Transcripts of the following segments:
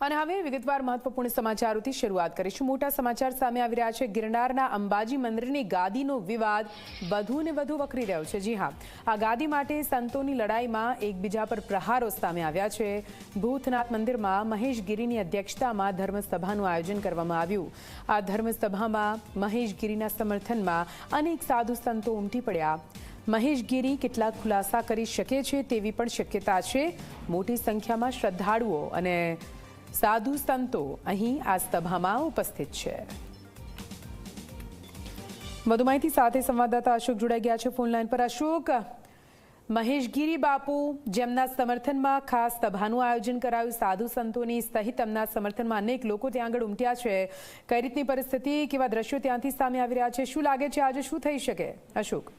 અને હવે વિગતવાર મહત્વપૂર્ણ સમાચારોથી શરૂઆત કરીશું. મોટા સમાચાર સામે આવી રહ્યા છે. ગિરનારના અંબાજી મંદિરની ગાદીનો વિવાદ વધુ ને વધુ વકરી રહ્યો છે. જી હા, આ ગાદી માટે સંતોની લડાઈમાં એકબીજા પર પ્રહારો સામે આવ્યા છે. ભૂતનાથ મંદિરમાં મહેશ ગીરીની અધ્યક્ષતામાં ધર્મસભાનું આયોજન કરવામાં આવ્યું. આ ધર્મસભામાં મહેશ ગીરીના સમર્થનમાં અનેક સાધુ સંતો ઉમટી પડ્યા. મહેશ ગીરી કેટલાક ખુલાસા કરી શકે છે તેવી પણ શક્યતા છે. મોટી સંખ્યામાં શ્રદ્ધાળુઓ અને સાધુ સંતો અહીં આ સભામાં ઉપસ્થિત છે. વધુ માહિતી સાથે સંવાદદાતા અશોક જોડાઈ ગયા છે ફોનલાઈન પર. અશોક, મહેશગીરી બાપુ જેમના સમર્થનમાં ખાસ સભાનું આયોજન કરાયું, સાધુ સંતોની સહિત એમના સમર્થનમાં અનેક લોકો ત્યાં આગળ ઉમટ્યા છે. કઈ રીતની પરિસ્થિતિ, કેવા દ્રશ્યો ત્યાંથી સામે આવી રહ્યા છે, શું લાગે છે, આજે શું થઈ શકે? અશોક.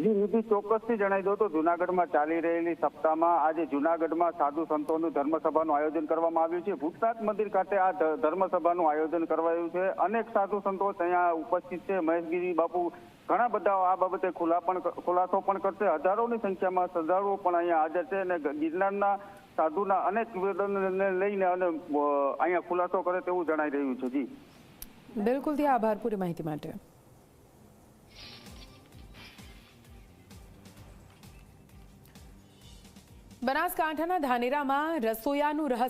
જી ચોક્કસથી જણાવી દો તો જુનાગઢમાં ચાલી રહેલી સપ્તાહમાં આજે જુનાગઢમાં સાધુ સંતોનું ધર્મસભાનું આયોજન કરવામાં આવ્યું છે. ભૂતનાથ મંદિર ખાતે આ ધર્મસભાનું આયોજન કરવાયું છે. અનેક સાધુ સંતો ત્યાં ઉપસ્થિત છે. મહેશગીરી બાપુ ઘણા બધા આ બાબતે ખુલા પણ ખુલાસો પણ કરશે. હજારોની સંખ્યામાં શ્રદ્ધાળુઓ પણ અહીંયા હાજર છે અને ગિરનારના સાધુના અનેક નિવેદનને લઈને અને અહીંયા ખુલાસો કરે તેવું જણાઈ રહ્યું છે. જી. બિલકુલ આભાર પૂરી માહિતી માટે. બનાસકાંઠાના ધાનેરામાં રસોયાનું રહસ્ય